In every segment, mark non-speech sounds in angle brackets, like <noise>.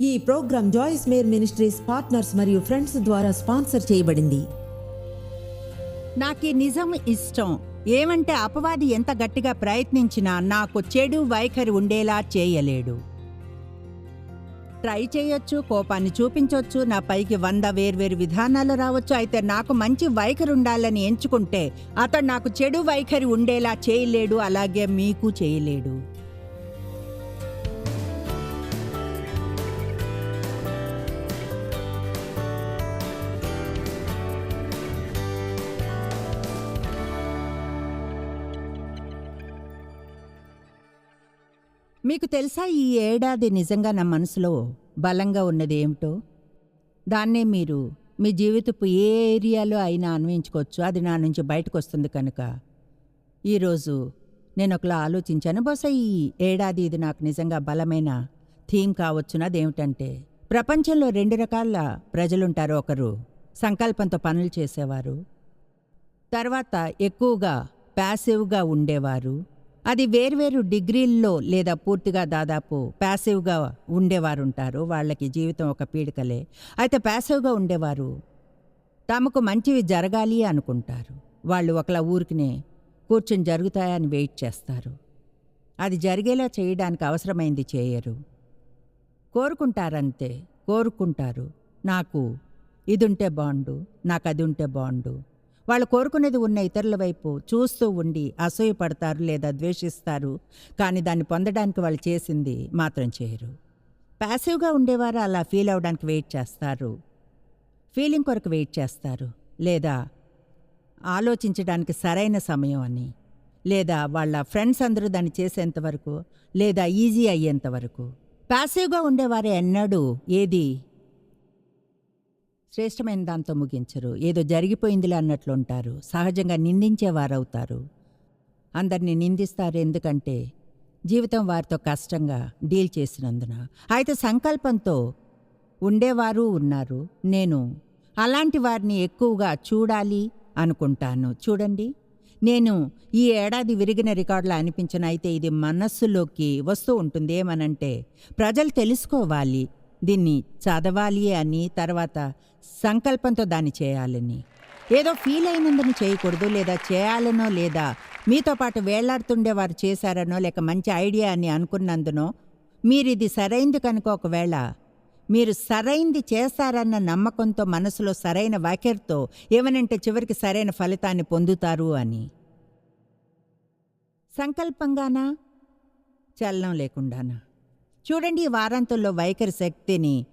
ఈ program Joyce Meyer ministries partners మరియు friends ద్వారా స్పాన్సర్ చేయబడింది. నాకు ఈ నిజం ఇష్టం. ఏమంటే అపవాది ఎంత గట్టిగా ప్రయత్నించినా నాకు చెడు వైఖరి ఉండేలా చేయలేడు. ట్రై చేయొచ్చు కోపాన్ని చూపించవచ్చు నా పైకి వంద వేర్వేరు విధానాలు రావచ్చు అయితే నాకు మంచి వైఖరి ఉండాలని ఎంచుకుంటే అతడు నాకు చెడు వైఖరి ఉండేలా చేయలేడు అలాగే మీకు చేయలేడు. మీకు తెలుసా ఈ ఏడాది నిజంగా నా మనసులో బలంగా ఉన్నది ఏమిటో? దాన్నే మీరు మీ జీవితపు ఏ ఏరియాలో అయినా అన్వయించుకోవచ్చు. అది నా నుంచి బయటకు వస్తుంది కనుక. ఈరోజు నేను ఒకలా ఆలోచించాను. బహుశా ఈ ఏడాది ఇది నాకు నిజంగా బలమైన థీమ్ కావచ్చును. అదేమిటంటే ప్రపంచంలో రెండు రకాల ప్రజలుంటారు. ఒకరు సంకల్పంతో పనులు చేసేవారు. తర్వాత ఎక్కువగా ప్యాసివ్గా ఉండేవారు. అది వేర్వేరు డిగ్రీల్లో లేదా పూర్తిగా దాదాపు ప్యాసివ్గా ఉండేవారు ఉంటారు వాళ్ళకి జీవితం ఒక పీడికలే. అయితే ప్యాసివ్గా ఉండేవారు తమకు మంచివి జరగాలి అనుకుంటారు. వాళ్ళు ఒకలా ఊరికినే కూర్చొని జరుగుతాయని వెయిట్ చేస్తారు. అది జరిగేలా చేయడానికి అవసరమైంది చేయరు. కోరుకుంటారంతే. కోరుకుంటారు. నాకు ఇది ఉంటే బాండు నాకు అది ఉంటే బాండు వాళ్ళు కోరుకునేది ఉన్న ఇతరుల వైపు చూస్తూ ఉండి అసూయపడతారు లేదా ద్వేషిస్తారు కానీ దాన్ని పొందడానికి వాళ్ళు చేసింది మాత్రం చేయరు. ప్యాసివ్గా ఉండేవారు అలా ఫీల్ అవడానికి వెయిట్ చేస్తారు. ఫీలింగ్ కొరకు వెయిట్ చేస్తారు. లేదా ఆలోచించడానికి సరైన సమయం అని లేదా వాళ్ళ ఫ్రెండ్స్ అందరూ దాన్ని చేసేంత వరకు లేదా ఈజీ అయ్యేంత వరకు. ప్యాసివ్గా ఉండేవారు ఎన్నడూ ఏది శ్రేష్టమైన దాంతో ముగించరు. ఏదో జరిగిపోయిందిలే అన్నట్లు ఉంటారు. సహజంగా నిందించేవారవుతారు. అందరినీ నిందిస్తారు. ఎందుకంటే జీవితం వారితో కష్టంగా డీల్ చేసినందున. అయితే సంకల్పంతో ఉండేవారు ఉన్నారు. నేను అలాంటి వారిని ఎక్కువగా చూడాలి అనుకుంటాను. చూడండి. నేను ఈ ఏడాది విరిగిన రికార్డులు అనిపించిన అయితే ఇది మనస్సులోకి వస్తూ ఉంటుంది ఏమనంటే ప్రజలు తెలుసుకోవాలి. దీన్ని చదవాలి అని తర్వాత సంకల్పంతో దాన్ని చేయాలని. ఏదో ఫీల్ అయినందుని చేయకూడదు లేదా చేయాలనో లేదా మీతో పాటు వేళ్ళాడుతుండే వారు చేశారనో లేక మంచి ఐడియా అని అనుకున్నందునో మీరు ఇది సరైంది కనుక ఒకవేళ మీరు సరైంది చేస్తారన్న నమ్మకంతో మనసులో సరైన వైఖరితో ఏమనంటే చివరికి సరైన ఫలితాన్ని పొందుతారు అని. సంకల్పంగానా? చలనం లేకుండానా? చూడండి ఈ వారాంతంలో వైఖరి శక్తిని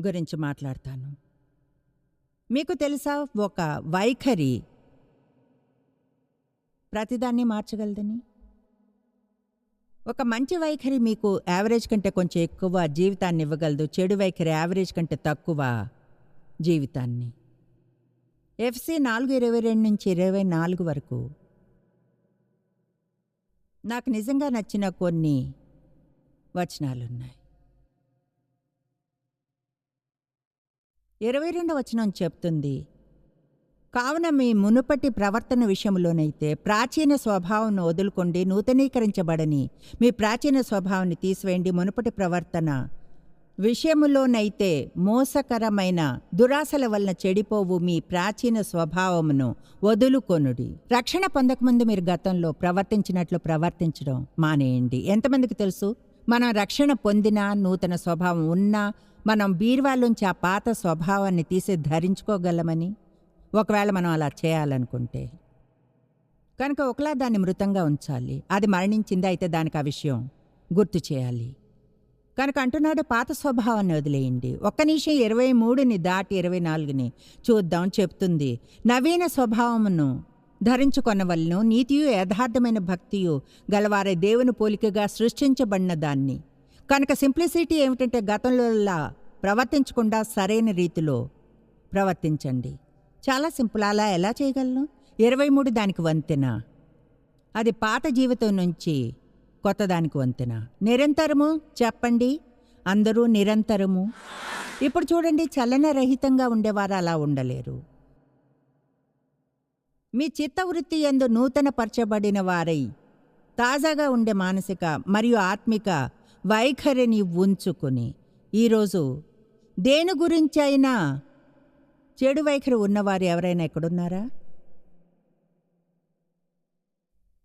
గురించి మాట్లాడతాను. మీకు తెలుసా ఒక వైఖరి ప్రతిదాన్ని మార్చగలదని? ఒక మంచి వైఖరి మీకు యావరేజ్ కంటే కొంచెం ఎక్కువ జీవితాన్ని ఇవ్వగలదు చెడు వైఖరి యావరేజ్ కంటే తక్కువ జీవితాన్ని. ఎఫ్సి నాలుగు ఇరవై రెండు నుంచి ఇరవై నాలుగు వరకు నాకు నిజంగా నచ్చిన కొన్ని వచనాలున్నాయి. ఇరవై రెండవ వచనం చెప్తుంది కావున మీ మునుపటి ప్రవర్తన విషయంలోనైతే ప్రాచీన స్వభావంను వదులుకోండి నూతనీకరించబడని మీ ప్రాచీన స్వభావాన్ని తీసివేయండి. మునుపటి ప్రవర్తన విషయములోనైతే మోసకరమైన దురాశల వలన చెడిపోవు మీ ప్రాచీన స్వభావమును వదులుకొనుడి. రక్షణ పొందకముందు మీరు గతంలో ప్రవర్తించినట్లు ప్రవర్తించడం మానేయండి. ఎంతమందికి తెలుసు? మనం రక్షణ పొందినా నూతన స్వభావం ఉన్నా మనం బీర్వాలోంచి ఆ పాత స్వభావాన్ని తీసి ధరించుకోగలమని? ఒకవేళ మనం అలా చేయాలనుకుంటే. కనుక ఒకలా దాన్ని మృతంగా ఉంచాలి. అది మరణించింది అయితే దానికి ఆ విషయం గుర్తు చేయాలి. కనుక అంటున్నాడు పాత స్వభావాన్ని వదిలేయండి. ఒక్క నిమిషం ఇరవై మూడుని దాటి ఇరవై నాలుగుని చూద్దాం చెప్తుంది. నవీన స్వభావమును ధరించుకొనవలను నీతియు యథార్థమైన భక్తియు గలవారే దేవుని పోలికగా సృష్టించబడిన దాన్ని. కనుక సింప్లిసిటీ ఏమిటంటే గతంలోలా ప్రవర్తించకుండా సరైన రీతిలో ప్రవర్తించండి. చాలా సింపుల్ అలా ఎలా చేయగలను? ఇరవై మూడు దానికి వంతెన. అది పాత జీవితం నుంచి కొత్త దానికి వంతెన. నిరంతరము చెప్పండి అందరూ నిరంతరము. ఇప్పుడు చూడండి చలనరహితంగా ఉండేవారు అలా ఉండలేరు. మీ చిత్తవృత్తి ఎందు నూతన పరచబడిన వారై తాజాగా ఉండే మానసిక మరియు ఆత్మిక వైఖరిని ఉంచుకుని. ఈరోజు దేని గురించైనా చెడు వైఖరి ఉన్నవారు ఎవరైనా ఎక్కడున్నారా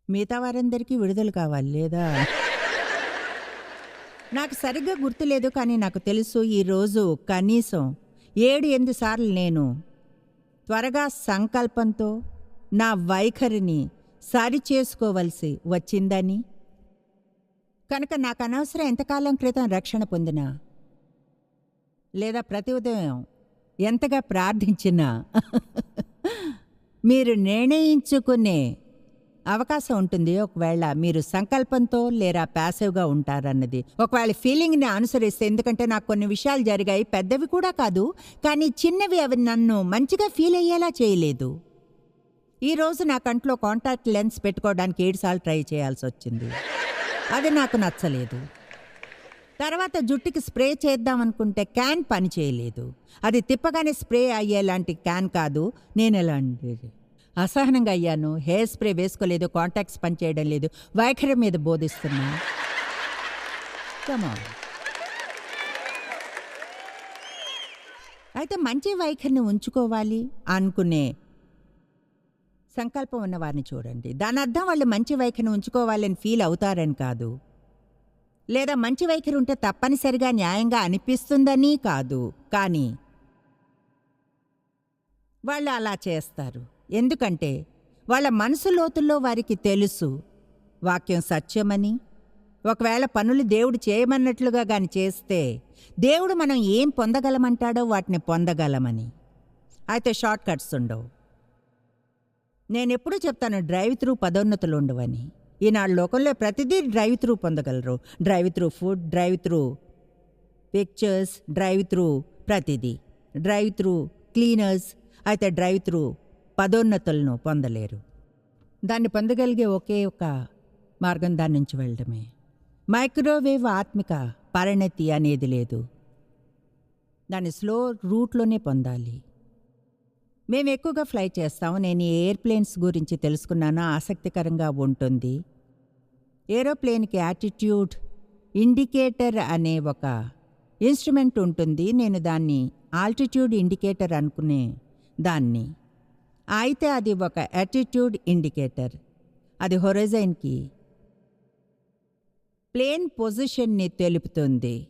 మిగతా వారందరికీ విడుదల కావాలి లేదా? నాకు సరిగ్గా గుర్తులేదు కానీ నాకు తెలుసు ఈరోజు కనీసం ఏడు ఎనిమిది సార్లు నేను త్వరగా సంకల్పంతో నా వైఖరిని సరి చేసుకోవలసి వచ్చిందని? కనుక నాకు అనవసరం ఎంతకాలం క్రితం రక్షణ పొందినా? లేదా ప్రతి ఉదయం ఎంతగా ప్రార్థించినా? మీరు నిర్ణయించుకునే అవకాశం ఉంటుంది. ఒకవేళ మీరు సంకల్పంతో లేదా ప్యాసివ్గా ఉంటారన్నది. ఒకవేళ ఫీలింగ్ని అనుసరిస్తే ఎందుకంటే నాకు కొన్ని విషయాలు జరిగాయి. పెద్దవి కూడా కాదు. కానీ చిన్నవి అవి నన్ను మంచిగా ఫీల్ అయ్యేలా చేయలేదు. ఈరోజు నా కంట్లో కాంటాక్ట్ లెన్స్ పెట్టుకోవడానికి ఏడుసార్లు ట్రై చేయాల్సి వచ్చింది అది నాకు నచ్చలేదు. తర్వాత జుట్టుకి స్ప్రే చేద్దాం అనుకుంటే క్యాన్ పని చేయలేదు. అది తిప్పగానే స్ప్రే అయ్యేలాంటి క్యాన్ కాదు. నేను ఎలాంటి అసహనంగా అయ్యాను. హెయిర్ స్ప్రే వేసుకోలేదు కాంటాక్ట్స్ పనిచేయడం లేదు. వైఖరి మీద బోధిస్తున్నా. అయితే మంచి వైఖరిని ఉంచుకోవాలి అనుకునే సంకల్పం ఉన్న వారిని చూడండి. దాని అర్థం వాళ్ళు మంచి వైఖరిని ఉంచుకోవాలని ఫీల్ అవుతారని కాదు. లేదా మంచి వైఖరి ఉంటే తప్పనిసరిగా న్యాయంగా అనిపిస్తుందని కాదు. కానీ వాళ్ళు అలా చేస్తారు. ఎందుకంటే వాళ్ళ మనసు లోతుల్లో వారికి తెలుసు వాక్యం సత్యమని. ఒకవేళ పనులు దేవుడు చేయమన్నట్లుగా కానీ చేస్తే దేవుడు మనం ఏం పొందగలమంటాడో వాటిని పొందగలమని. అయితే షార్ట్ కట్స్ ఉండవు. నేను ఎప్పుడూ చెప్తాను డ్రైవ్ త్రూ పదోన్నతులు ఉండవని. ఈనాడు లోకంలో ప్రతిదీ డ్రైవ్ త్రూ పొందగలరు. Drive through food drive through pictures drive through ప్రతిదీ. డ్రైవ్ త్రూ క్లీనర్స్ అయితే డ్రైవ్ త్రూ పదోన్నతులను పొందలేరు. దాన్ని పొందగలిగే ఒకే ఒక మార్గం దాని నుంచి వెళ్ళడమే. మైక్రోవేవ్ ఆత్మిక పరిణతి అనేది లేదు. దాన్ని స్లో రూట్లోనే పొందాలి. మేము ఎక్కువగా ఫ్లై చేస్తాం నేను ఎయిర్ప్లేన్స్ గురించి తెలుసుకున్నాను. ఆసక్తికరంగా ఉంటుంది. ఏరోప్లేన్కి యాటిట్యూడ్ ఇండికేటర్ అనే ఒక ఇన్స్ట్రుమెంట్ ఉంటుంది. నేను దాన్ని ఆల్టిట్యూడ్ ఇండికేటర్ అనుకునే దాన్ని. అయితే అది ఒక యాటిట్యూడ్ ఇండికేటర్. అది హొరైజైన్కి ప్లేన్ పొజిషన్ని తెలుపుతుంది.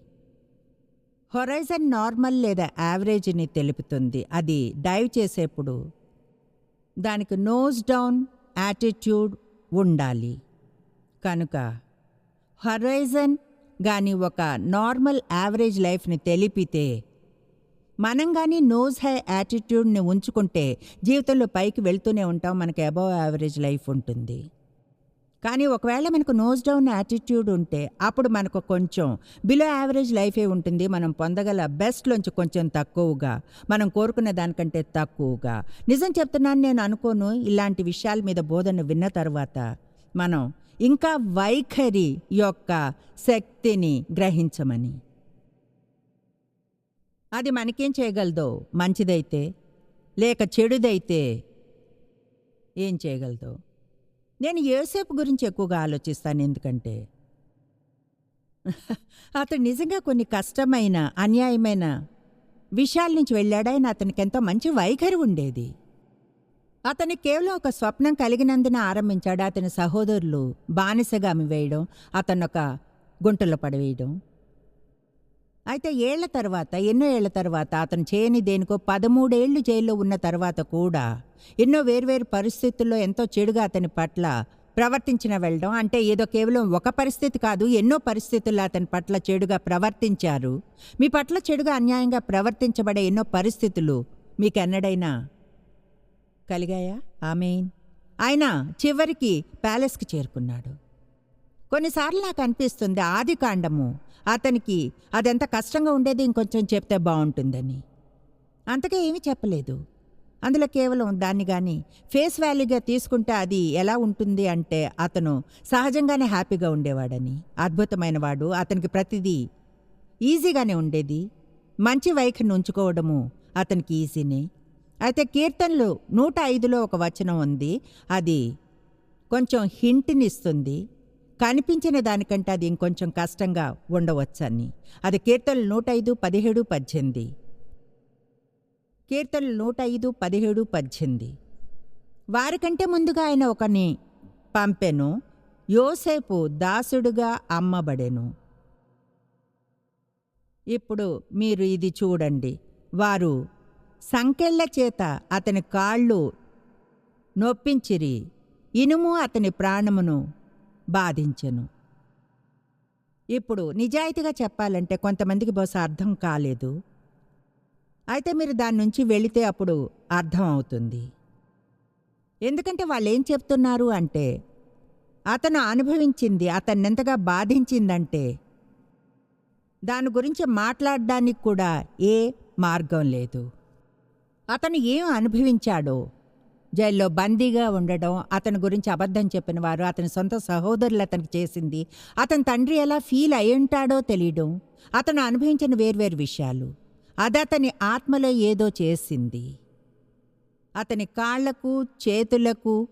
హొరైజన్ నార్మల్ లేదా యావరేజ్ని తెలుపుతుంది. అది డైవ్ చేసేప్పుడు దానికి నోజ్ డౌన్ యాటిట్యూడ్ ఉండాలి. కనుక హొరైజన్ కానీ ఒక నార్మల్ యావరేజ్ లైఫ్ని తెలిపితే మనం కానీ నోజ్ హై యాటిట్యూడ్ని ఉంచుకుంటే జీవితంలో పైకి వెళ్తూనే ఉంటాం. మనకి అబవ్ యావరేజ్ లైఫ్ ఉంటుంది. కానీ ఒకవేళ మనకు నోస్ డౌన్ యాటిట్యూడ్ ఉంటే అప్పుడు మనకు కొంచెం బిలో యావరేజ్ లైఫే ఉంటుంది. మనం పొందగల బెస్ట్లోంచి కొంచెం తక్కువగా మనం కోరుకున్న దానికంటే తక్కువగా. నిజం చెప్తున్నాను నేను అనుకోను ఇలాంటి విషయాల మీద బోధన విన్న తర్వాత మనం ఇంకా వైఖరి యొక్క శక్తిని గ్రహించమని. అది మనకేం చేయగలదో? మంచిదైతే లేక చెడుదైతే ఏం చేయగలదో? నేను ఏసేపు గురించి ఎక్కువగా ఆలోచిస్తాను ఎందుకంటే <laughs> అతను నిజంగా కొన్ని కష్టమైన అన్యాయమైన విషయాల నుంచి వెళ్ళాడైనా అతనికి ఎంతో మంచి వైఖరి ఉండేది. అతను కేవలం ఒక స్వప్నం కలిగినందున ఆరంభించాడు. అతని సహోదరులు బానిసగా వేయడం అతనొక గుంటలో పడవేయడం. అయితే ఏళ్ళ తర్వాత ఎన్నో ఏళ్ళ తర్వాత అతను చేయని దేనికో పదమూడేళ్ళు జైల్లో ఉన్న తర్వాత కూడా ఎన్నో వేర్వేరు పరిస్థితుల్లో ఎంతో చెడుగా అతని పట్ల ప్రవర్తించిన వెళ్ళడం అంటే ఏదో కేవలం ఒక పరిస్థితి కాదు ఎన్నో పరిస్థితుల్లో అతని పట్ల చెడుగా ప్రవర్తించారు. మీ పట్ల చెడుగా అన్యాయంగా ప్రవర్తించబడే ఎన్నో పరిస్థితులు మీకు ఎన్నడైనా కలిగాయా? ఆమెన్. ఆయన చివరికి ప్యాలెస్కి చేరుకున్నాడు. కొన్నిసార్లు నాకు అనిపిస్తుంది ఆది కాండము. అతనికి అదెంత కష్టంగా ఉండేది ఇంకొంచెం చెప్తే బాగుంటుందని. అంతగా ఏమీ చెప్పలేదు. అందులో కేవలం దాన్ని కానీ ఫేస్ వాల్యూగా తీసుకుంటే అది ఎలా ఉంటుంది అంటే అతను సహజంగానే హ్యాపీగా ఉండేవాడని. అద్భుతమైన వాడు. అతనికి ప్రతిదీ ఈజీగానే ఉండేది. మంచి వైఖరిని ఉంచుకోవడము అతనికి ఈజీనే. అయితే కీర్తనలు నూట ఐదులో ఒక వచనం ఉంది. అది కొంచెం హింట్ని ఇస్తుంది. కనిపించిన దానికంటే అది ఇంకొంచెం కష్టంగా ఉండవచ్చని. అది కీర్తనలు నూట ఐదు పదిహేడు పద్దెనిమిది. కీర్తనలు నూట ఐదు పదిహేడు పద్దెనిమిది. వారికంటే ముందుగా ఆయన ఒకని పంపెను. యోసేపు దాసుడుగా అమ్మబడెను. ఇప్పుడు మీరు ఇది చూడండి. వారు సంకెళ్ళ చేత అతని కాళ్ళు నొప్పించిరి. ఇనుము అతని ప్రాణమును బాధించెను. ఇప్పుడు నిజాయితీగా చెప్పాలంటే కొంతమందికి బహుశా అర్థం కాలేదు. అయితే మీరు దాని నుంచి వెళితే అప్పుడు అర్థం అవుతుంది. ఎందుకంటే వాళ్ళు ఏం చెప్తున్నారు అంటే అతను అనుభవించింది అతన్ని ఎంతగా బాధించిందంటే దాని గురించి మాట్లాడడానికి కూడా ఏ మార్గం లేదు. అతను ఏం అనుభవించాడో జైల్లో బందీగా ఉండడం అతని గురించి అబద్ధం చెప్పిన వారు అతని సొంత సహోదరులు అతనికి చేసింది. అతని తండ్రి ఎలా ఫీల్ అయి ఉంటాడో తెలియడం అతను అనుభవించిన వేర్వేరు విషయాలు. అది అతని ఆత్మలో ఏదో చేసింది. అతని కాళ్ళకు చేతులకు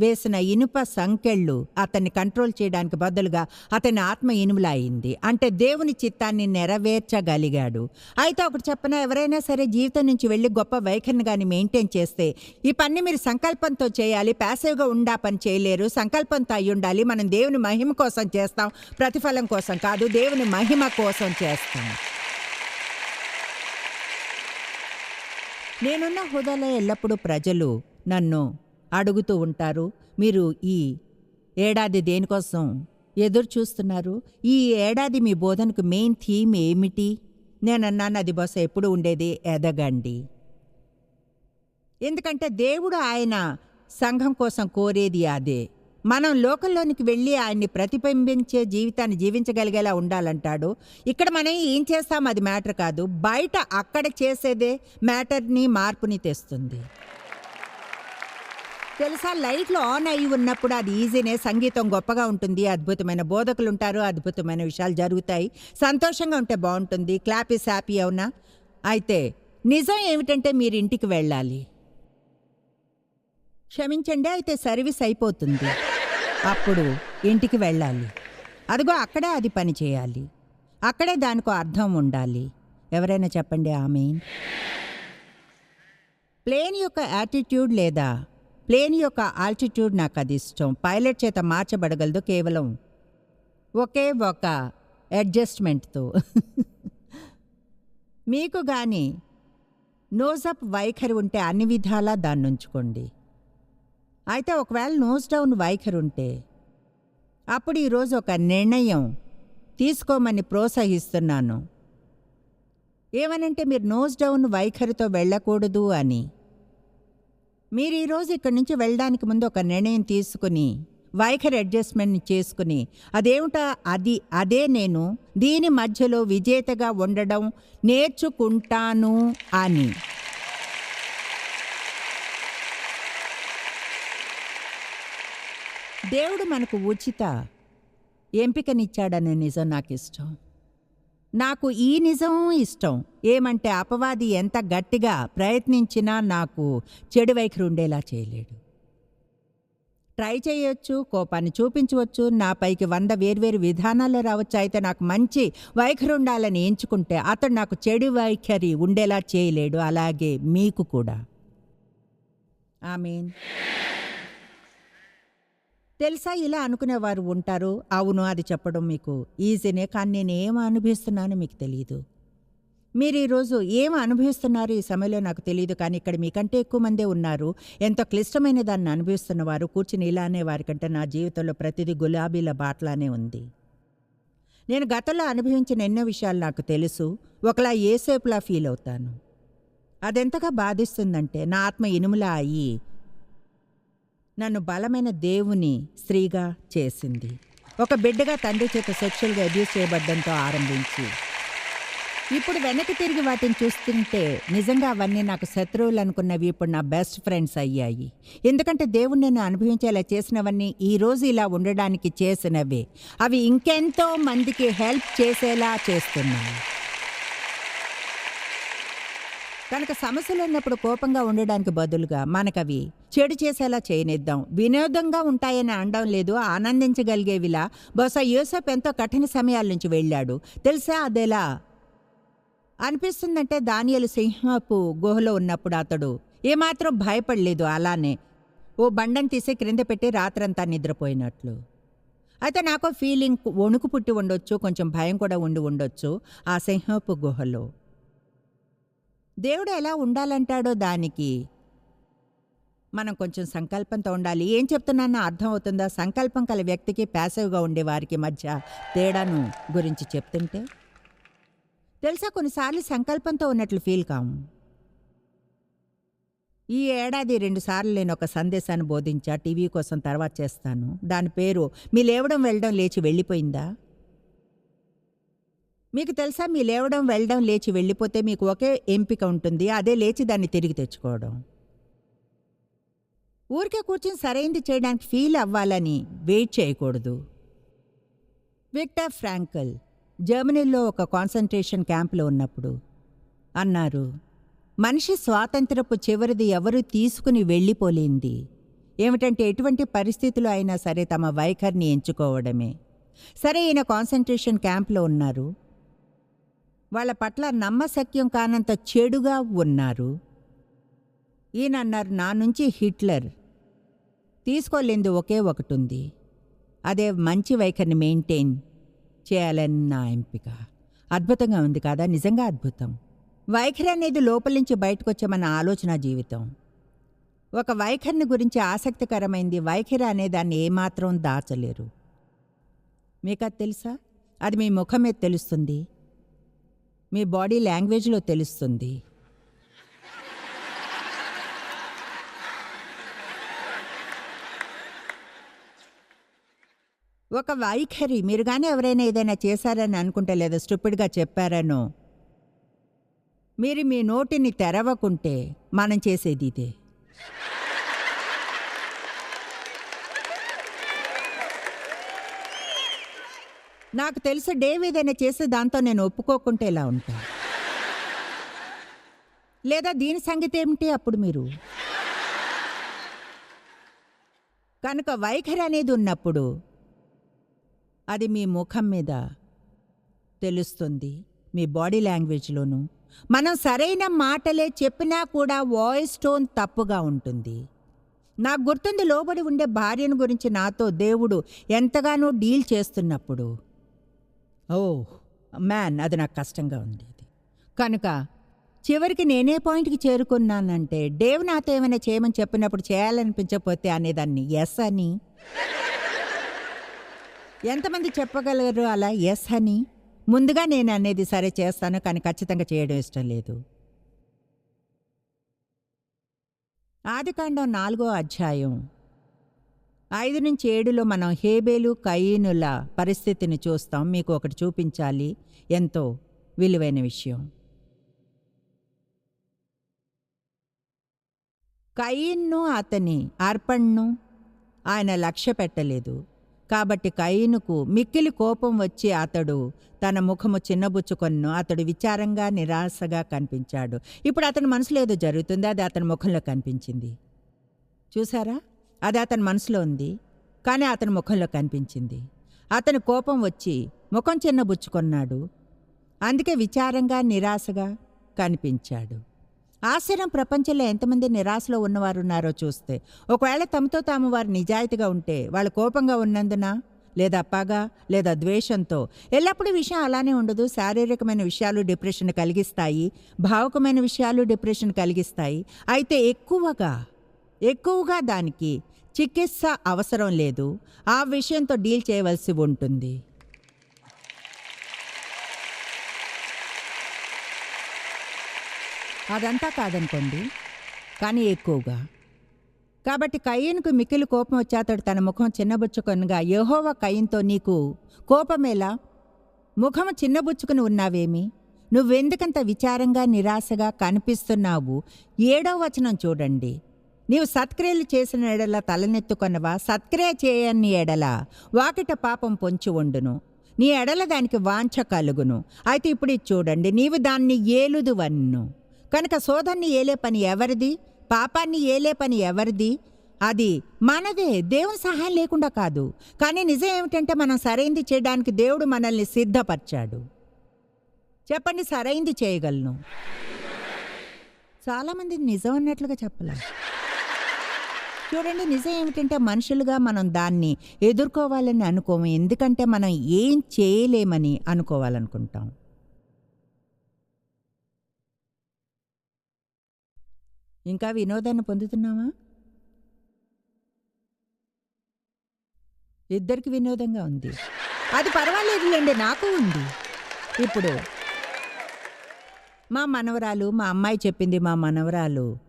వేసిన ఇనుప సంకెళ్ళు అతన్ని కంట్రోల్ చేయడానికి బదులుగా అతని ఆత్మ ఇనుములా అయింది అంటే దేవుని చిత్తాన్ని నెరవేర్చగలిగాడు. అయితే ఒకటి చెప్పిన ఎవరైనా సరే జీవితం నుంచి వెళ్ళి గొప్ప వైఖరిని కానీ మెయింటైన్ చేస్తే ఈ పని మీరు సంకల్పంతో చేయాలి ప్యాసివ్గా ఉండా పని చేయలేరు సంకల్పంతో అయి ఉండాలి. మనం దేవుని మహిమ కోసం చేస్తాం ప్రతిఫలం కోసం కాదు దేవుని మహిమ కోసం చేస్తాం. నేనున్న హోదాలో ఎల్లప్పుడూ ప్రజలు నన్ను అడుగుతూ ఉంటారు. మీరు ఈ ఏడాది దేనికోసం ఎదురు చూస్తున్నారు? ఈ ఏడాది మీ బోధనకు మెయిన్ థీమ్ ఏమిటి? నేనన్నాను అది బహుశా ఎప్పుడు ఉండేది ఎదగండి. ఎందుకంటే దేవుడు ఆయన సంఘం కోసం కోరేది అదే. మనం లోకంలోనికి వెళ్ళి ఆయన్ని ప్రతిబింబించే జీవితాన్ని జీవించగలిగేలా ఉండాలంటాడు. ఇక్కడ మనం ఏం చేస్తాం? అది మ్యాటర్ కాదు. బయట అక్కడ చేసేదే మ్యాటర్ని మార్పుని తెస్తుంది. తెలుసా లైట్లు ఆన్ అయి ఉన్నప్పుడు అది ఈజీనే సంగీతం గొప్పగా ఉంటుంది అద్భుతమైన బోధకులు ఉంటారు అద్భుతమైన విషయాలు జరుగుతాయి సంతోషంగా ఉంటే బాగుంటుంది క్లాపీ హ్యాపీ అవునా? అయితే నిజం ఏమిటంటే మీరు ఇంటికి వెళ్ళాలి. క్షమించండి అయితే సర్వీస్ అయిపోతుంది. అప్పుడు ఇంటికి వెళ్ళాలి. అదిగో అక్కడే అది పని చేయాలి. అక్కడే దానికి అర్థం ఉండాలి. ఎవరైనా చెప్పండి ఆమె ప్లేన్ యొక్క యాటిట్యూడ్ లేదా? ప్లేన్ యొక్క ఆల్టిట్యూడ్ నాకు అది ఇష్టం. పైలట్ చేత మార్చబడగలదు కేవలం ఒకే ఒక అడ్జస్ట్మెంట్తో. <laughs> మీకు కానీ నోజప్ వైఖరి ఉంటే అన్ని విధాలా దాన్ని ఉంచుకోండి. అయితే ఒకవేళ నోస్ డౌన్ వైఖరి ఉంటే అప్పుడు ఈరోజు ఒక నిర్ణయం తీసుకోమని ప్రోత్సహిస్తున్నాను. ఏమనంటే మీరు నోస్ డౌన్ వైఖరితో వెళ్ళకూడదు అని. మీరు ఈరోజు ఇక్కడి నుంచి వెళ్ళడానికి ముందు ఒక నిర్ణయం తీసుకుని వైఖరి అడ్జస్ట్మెంట్ చేసుకుని అదేమిటా? అది అదే నేను దీని మధ్యలో విజేతగా ఉండడం నేర్చుకుంటాను అని. దేవుడు మనకు ఉచిత ఎంపికనిచ్చాడనే నిజం నాకు ఇష్టం నాకు ఈ నిజం ఇష్టం. ఏమంటే అపవాది ఎంత గట్టిగా ప్రయత్నించినా నాకు చెడు వైఖరి ఉండేలా చేయలేడు. ట్రై చేయొచ్చు కోపాన్ని చూపించవచ్చు నాపైకి వంద వేర్వేరు విధానాలు రావచ్చు అయితే నాకు మంచి వైఖరి ఉండాలని ఎంచుకుంటే అతడు నాకు చెడు వైఖరి ఉండేలా చేయలేడు అలాగే మీకు కూడా. ఆమీన్. తెలుసా ఇలా అనుకునేవారు ఉంటారు? అవును అది చెప్పడం మీకు ఈజీనే కానీ నేను ఏం అనుభవిస్తున్నానో మీకు తెలియదు మీరు ఈరోజు ఏం అనుభవిస్తున్నారు? ఈ సమయంలో నాకు తెలియదు కానీ ఇక్కడ మీకంటే ఎక్కువ మందే ఉన్నారు. ఎంతో క్లిష్టమైన దాన్ని అనుభవిస్తున్నవారు కూర్చుని ఇలా అనేవారి వారికంటే నా జీవితంలో ప్రతిదీ గులాబీల బాట్లానే ఉంది. నేను గతంలో అనుభవించిన ఎన్నో విషయాలు నాకు తెలుసు. ఒకలా ఏసేపులా ఫీల్ అవుతాను. అదెంతగా బాధిస్తుందంటే నా ఆత్మ ఇనుములా అయ్యి నన్ను బలమైన దేవుని స్త్రీగా చేసింది. ఒక బిడ్డగా తండ్రి చేత సెక్షువల్గా అబ్యూస్ చేయబడ్డంతో ఆరంభించి. ఇప్పుడు వెనక్కి తిరిగి వాటిని చూస్తుంటే నిజంగా అవన్నీ నాకు శత్రువులు అనుకున్నవి ఇప్పుడు నా బెస్ట్ ఫ్రెండ్స్ అయ్యాయి. ఎందుకంటే దేవుడు నేను అనుభవించేలా చేసినవన్నీ ఈ రోజు ఇలా ఉండడానికి చేసినవే. అవి ఇంకెంతో మందికి హెల్ప్ చేసేలా చేస్తున్నాయి. కనుక సమస్యలు ఉన్నప్పుడు కోపంగా ఉండడానికి బదులుగా మనకవి చెడు చేసేలా చేయనిద్దాం. వినోదంగా ఉంటాయని అనడం లేదు ఆనందించగలిగేవిలా. బహుశా యూసఫ్ ఎంతో కఠిన సమయాల నుంచి వెళ్ళాడు. తెలుసా అదెలా? అనిపిస్తుందంటే దానియలు సింహపు గుహలో ఉన్నప్పుడు అతడు ఏమాత్రం భయపడలేదు అలానే ఓ బండను తీసి క్రింద పెట్టి రాత్రంతా నిద్రపోయినట్లు. అయితే నాకు ఫీలింగ్ వణుకు పుట్టి ఉండొచ్చు కొంచెం భయం కూడా ఉండి ఉండొచ్చు ఆ సింహపు గుహలో. దేవుడు ఎలా ఉండాలంటాడో దానికి మనం కొంచెం సంకల్పంతో ఉండాలి. ఏం చెప్తున్నానో అర్థమవుతుందా సంకల్పం కల వ్యక్తికి ప్యాసివ్గా ఉండే వారికి మధ్య తేడాను గురించి చెప్తుంటే తెలుసా? కొన్నిసార్లు సంకల్పంతో ఉన్నట్లు ఫీల్ కాము ఈ ఏడాది రెండుసార్లు నేను ఒక సందేశాన్ని బోధించా టీవీ కోసం తర్వాత చేస్తాను. దాని పేరు మీ లేవడం వెళ్ళడం లేచి వెళ్ళిపోయిందా? మీకు తెలుసా మీ లేవడం వెళ్ళడం లేచి వెళ్ళిపోతే మీకు ఒకే ఎంపిక ఉంటుంది. అదే లేచి దాన్ని తిరిగి తెచ్చుకోవడం. ఊరికే కూర్చొని సరైంది చేయడానికి ఫీల్ అవ్వాలని వెయిట్ చేయకూడదు. విక్టర్ ఫ్రాంకల్ జర్మనీలో ఒక కాన్సన్ట్రేషన్ క్యాంపులో ఉన్నప్పుడు అన్నారు మనిషి స్వాతంత్రపు చివరిది ఎవరు తీసుకుని వెళ్ళిపోలేంది? ఏమిటంటే ఎటువంటి పరిస్థితులు అయినా సరే తమ వైఖరిని ఎంచుకోవడమే. సరే ఈయన కాన్సన్ట్రేషన్ క్యాంప్లో ఉన్నారు. వాళ్ళ పట్ల నమ్మశక్యం కానంత చెడుగా ఉన్నారు. ఈయన అన్నారు నా నుంచి హిట్లర్. తీసుకోలేంది ఒకే ఒకటి ఉంది అదే మంచి వైఖరిని మెయింటైన్ చేయాలని నా ఎంపిక. అద్భుతంగా ఉంది కదా? నిజంగా అద్భుతం. వైఖరి అనేది లోపల నుంచి బయటకు వచ్చే మన ఆలోచన జీవితం. ఒక వైఖరిని గురించి ఆసక్తికరమైంది వైఖరి అనే దాన్ని ఏమాత్రం దాచలేరు. మీకు అది తెలుసా? అది మీ ముఖం మీద తెలుస్తుంది. మీ బాడీ లాంగ్వేజ్లో తెలుస్తుంది. ఒక వైఖరి మీరు కానీ ఎవరైనా ఏదైనా చేశారని అనుకుంటే లేదా స్టూపిడ్గా చెప్పారనో మీరు మీ నోటిని తెరవకుంటే మనం చేసేది ఇదే. నాకు తెలుసు డేవ్ ఏదైనా చేస్తే దాంతో నేను ఒప్పుకోకుంటే ఇలా ఉంటా? లేదా దీని సంగతి ఏమిటి అప్పుడు మీరు? కనుక వైఖరి అనేది ఉన్నప్పుడు అది మీ ముఖం మీద తెలుస్తుంది మీ బాడీ లాంగ్వేజ్లోనూ. మనం సరైన మాటలే చెప్పినా కూడా వాయిస్ టోన్ తప్పుగా ఉంటుంది. నాకు గుర్తుంది లోబడి ఉండే భార్యను గురించి నాతో దేవుడు ఎంతగానో డీల్ చేస్తున్నప్పుడు. ఓ మ్యాన్ అది నాకు కష్టంగా ఉండేది కనుక చివరికి నేనే పాయింట్కి చేరుకున్నానంటే డేవ్ నాతో ఏమైనా చేయమని చెప్పినప్పుడు చేయాలనిపించకపోతే అనేదాన్ని ఎస్ అని. ఎంతమంది చెప్పగలరు అలా ఎస్ అని? ముందుగా నేను అనేది సరే చేస్తాను కానీ ఖచ్చితంగా చేయడం ఇష్టం లేదు. ఆదికాండం నాలుగో అధ్యాయం. ఐదు నుంచి ఏడులో మనం హేబేలు కయీనుల పరిస్థితిని చూస్తాం. మీకు ఒకటి చూపించాలి. ఎంతో విలువైన విషయం. కయీన్ను అతని అర్పణను ఆయన లక్ష్య పెట్టలేదు. కాబట్టి కయీనుకు మిక్కిలి కోపం వచ్చి అతడు తన ముఖము చిన్నబుచ్చుకొన్ను అతడు విచారంగా నిరాశగా కనిపించాడు. ఇప్పుడు అతని మనసులో ఏదో జరుగుతుంది. అది అతని ముఖంలో కనిపించింది. చూసారా? అది అతని మనసులో ఉంది. కానీ అతని ముఖంలో కనిపించింది. అతని కోపం వచ్చి ముఖం చిన్నబుచ్చుకున్నాడు అందుకే విచారంగా నిరాశగా కనిపించాడు. ఆశ్చర్యం ప్రపంచంలో ఎంతమంది నిరాశలో ఉన్నవారు ఉన్నారో చూస్తే ఒకవేళ తమతో తాము వారు నిజాయితీగా ఉంటే వాళ్ళు కోపంగా ఉన్నందున లేదా పగ లేదా ద్వేషంతో ఎల్లప్పుడూ విషయం అలానే ఉండదు. శారీరకమైన విషయాలు డిప్రెషన్ కలిగిస్తాయి. భావకమైన విషయాలు డిప్రెషన్ కలిగిస్తాయి. అయితే ఎక్కువగా ఎక్కువగా దానికి చికిత్స అవసరం లేదు. ఆ విషయంతో డీల్ చేయవలసి ఉంటుంది. అదంతా కాదనుకోండి. కానీ ఎక్కువగా. కాబట్టి కయ్యన్కు మిక్కిలి కోపం వచ్చి అతడు తన ముఖం చిన్నబుచ్చుకొనగా యహోవ కయ్యంతో నీకు కోపమేలా? ముఖం చిన్నబుచ్చుకుని ఉన్నావేమి? నువ్వెందుకంత విచారంగా నిరాశగా కనిపిస్తున్నావు? ఏడో వచనం చూడండి. నీవు సత్క్రియలు చేసిన ఎడల తలనెత్తుకొనవా? సత్క్రియ చేయని ఎడల వాకిట పాపం పొంచి ఉండును. నీ ఎడల దానికి వాంఛ కలుగును. అయితే ఇప్పుడు ఇది చూడండి నీవు దాన్ని ఏలుదువన్ను. కనుక శోధన్ని ఏలే పని ఎవరిది? పాపాన్ని ఏలే పని ఎవరిది? అది మనదే దేవుని సహాయం లేకుండా కాదు. కానీ నిజం ఏమిటంటే మనం సరైంది చేయడానికి దేవుడు మనల్ని సిద్ధపరిచాడు. చెప్పండి సరైంది చేయగలను. చాలామంది నిజం అన్నట్లుగా చెప్పలేదు చూడండి నిజం ఏమిటంటే మనుషులుగా మనం దాన్ని ఎదుర్కోవాలని అనుకోము. ఎందుకంటే మనం ఏం చేయలేమని అనుకోవాలనుకుంటాం. ఇంకా వినోదాన్ని పొందుతున్నావా? ఇద్దరికి వినోదంగా ఉంది. అది పర్వాలేదులేండి నాకు ఉంది. ఇప్పుడు మా మనవరాలు మా అమ్మాయి చెప్పింది మా మనవరాలు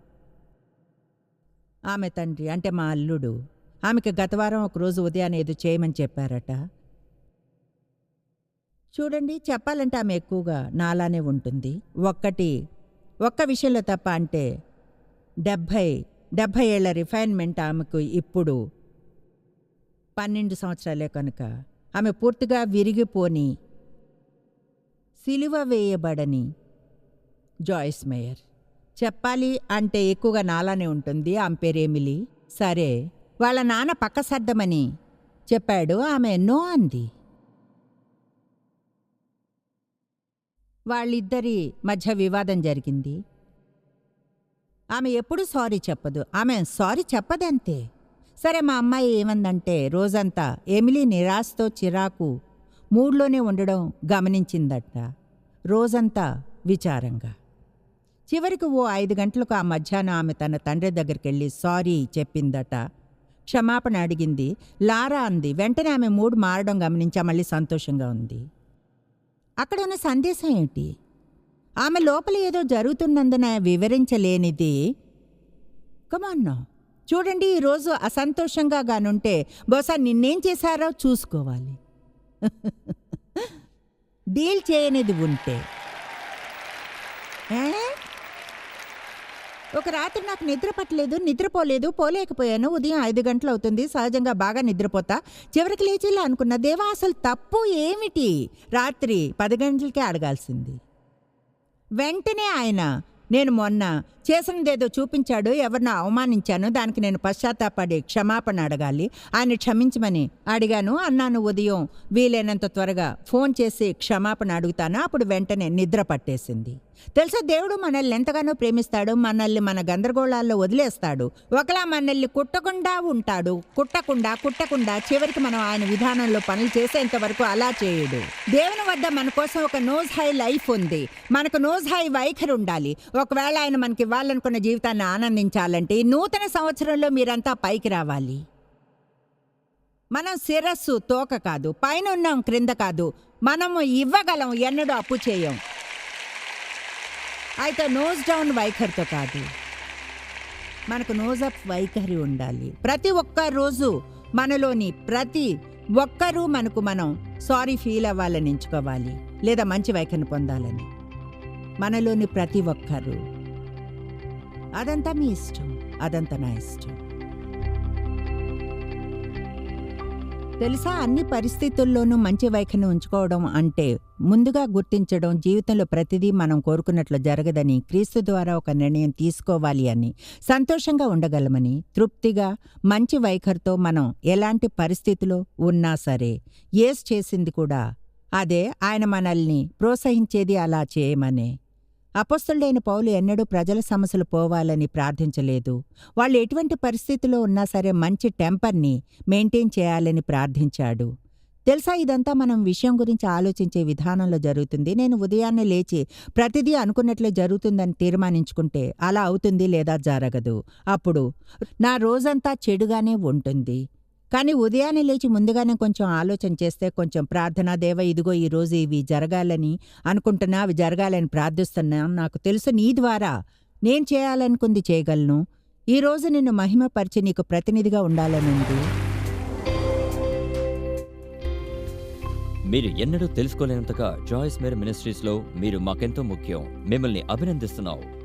ఆమె తండ్రి అంటే మా అల్లుడు. ఆమెకి గత వారం ఒకరోజు ఉదయాన్నే ఏదో చేయమని చెప్పారట. చూడండి చెప్పాలంటే ఆమె ఎక్కువగా నాలానే ఉంటుంది. ఒక్కటి ఒక్క విషయంలో తప్ప అంటే డెబ్భై డెబ్భై ఏళ్ళ రిఫైన్మెంట్ ఆమెకు ఇప్పుడు పన్నెండు సంవత్సరాలే కనుక. ఆమె పూర్తిగా విరిగిపోని సిలువ వేయబడని జాయిస్ మేయర్. చెప్పాలి అంటే ఎక్కువగా నాలానే ఉంటుంది ఆమె పేరు ఎమిలీ. సరే వాళ్ళ నాన్న పక్క సర్దమని చెప్పాడు ఆమె నో అంది. వాళ్ళిద్దరి మధ్య వివాదం జరిగింది. ఆమె ఎప్పుడు సారీ చెప్పదు. ఆమె సారీ చెప్పదంతే. సరే మా అమ్మాయి ఏమందంటే రోజంతా ఎమిలీ నిరాశతో చిరాకు మూడ్లోనే ఉండడం గమనించిందట. రోజంతా విచారంగా. చివరికి ఓ ఐదు గంటలకు ఆ మధ్యాహ్నం ఆమె తన తండ్రి దగ్గరికి వెళ్ళి సారీ చెప్పిందట. క్షమాపణ అడిగింది. లారా అంది. వెంటనే ఆమె మూడు మారడం గమనించా మళ్ళీ సంతోషంగా ఉంది. అక్కడ ఉన్న సందేశం ఏంటి? ఆమె లోపల ఏదో జరుగుతున్నందున వివరించలేనిది. కమాన్నా చూడండి ఈరోజు అసంతోషంగా గానుంటే బహుశా నిన్నేం చేశారో చూసుకోవాలి. <laughs> డీల్ చేయనిది ఉంటే ఏ? ఒక రాత్రి నాకు నిద్ర పట్టలేదు నిద్రపోలేదు పోలేకపోయాను. ఉదయం ఐదు గంటలు అవుతుంది సహజంగా బాగా నిద్రపోతా. చివరికి లేచిలా అనుకున్న దేవా అసలు తప్పు ఏమిటి? రాత్రి పది గంటలకే అడగాల్సింది. వెంటనే ఆయన నేను మొన్న చేసినదేదో చూపించాడు ఎవరినో అవమానించాను దానికి నేను పశ్చాత్తాపడి క్షమాపణ అడగాలి. ఆయన క్షమించమని అడిగాను. అన్నాను ఉదయం వీలైనంత త్వరగా ఫోన్ చేసి క్షమాపణ అడుగుతాను? అప్పుడు వెంటనే నిద్ర పట్టేసింది. తెలుసా దేవుడు మనల్ని ఎంతగానో ప్రేమిస్తాడు మనల్ని మన గందరగోళాల్లో వదిలేస్తాడు. ఒకలా మనల్ని కుట్టకుండా ఉంటాడు. కుట్టకుండా కుట్టకుండా చివరికి మనం ఆయన విధానంలో పనులు చేసేంత వరకు అలా చేయడు. దేవుని వద్ద మన కోసం ఒక నోజ్ హై లైఫ్ ఉంది. మనకు నోజ్ హై వైఖరి ఉండాలి. ఒకవేళ ఆయన మనకి ఇవ్వాలనుకున్న జీవితాన్ని ఆనందించాలంటే నూతన సంవత్సరంలో మీరంతా పైకి రావాలి. మనం శిరస్సు తోక కాదు పైన ఉన్నాం క్రింద కాదు మనము ఇవ్వగలం ఎన్నడూ అప్పు చేయం. అయితే నోజ్ డౌన్ వైఖరితో కాదు మనకు నోజ్ అప్ వైఖరి ఉండాలి. ప్రతి ఒక్క రోజు మనలోని ప్రతి ఒక్కరూ మనకు మనం సారీ ఫీల్ అవ్వాలని ఎంచుకోవాలి లేదా మంచి వైఖరిని పొందాలని. మనలోని ప్రతి ఒక్కరూ. అదంతా మీ ఇష్టం. అదంతా నా ఇష్టం. తెలుసా? అన్ని పరిస్థితుల్లోనూ మంచి వైఖరిని ఉంచుకోవడం అంటే ముందుగా గుర్తించడం జీవితంలో ప్రతిదీ మనం కోరుకున్నట్లు జరగదని క్రీస్తు ద్వారా ఒక నిర్ణయం తీసుకోవాలి అని సంతోషంగా ఉండగలమని తృప్తిగా మంచి వైఖరితో మనం ఎలాంటి పరిస్థితిలో ఉన్నా సరే ఏస్ చేసింది కూడా అదే. ఆయన మనల్ని ప్రోత్సహించేది అలా చేయమనే. అపస్తుడైన పౌలు ఎన్నడూ ప్రజల సమస్యలు పోవాలని ప్రార్థించలేదు. వాళ్ళు ఎటువంటి పరిస్థితిలో ఉన్నా సరే మంచి టెంపర్ని మెయింటైన్ చేయాలని ప్రార్థించాడు. తెలుసా? ఇదంతా మనం విషయం గురించి ఆలోచించే విధానంలో జరుగుతుంది. నేను ఉదయాన్నే లేచి ప్రతిదీ అనుకున్నట్లే జరుగుతుందని తీర్మానించుకుంటే అలా అవుతుంది లేదా జరగదు. అప్పుడు నా రోజంతా చెడుగానే ఉంటుంది. కానీ ఉదయాన్నే లేచి ముందుగానే కొంచెం ఆలోచన చేస్తే కొంచెం ప్రార్థన దేవ ఇదిగో ఈ రోజు ఇవి జరగాలని అనుకుంటున్నా అవి జరగాలని ప్రార్థిస్తున్నా. నాకు తెలుసు నీ ద్వారా నేను చేయాలనుకుంది చేయగలను. ఈ రోజు నిన్ను మహిమపరిచి నీకు ప్రతినిధిగా ఉండాలనుంది మీరు ఎన్నడూ తెలుసుకోలేనంతగా జాయిస్ మేర్ మినిస్ట్రీస్లో మీరు మాకెంతో ముఖ్యం. మిమ్మల్ని అభినందిస్తున్నాం.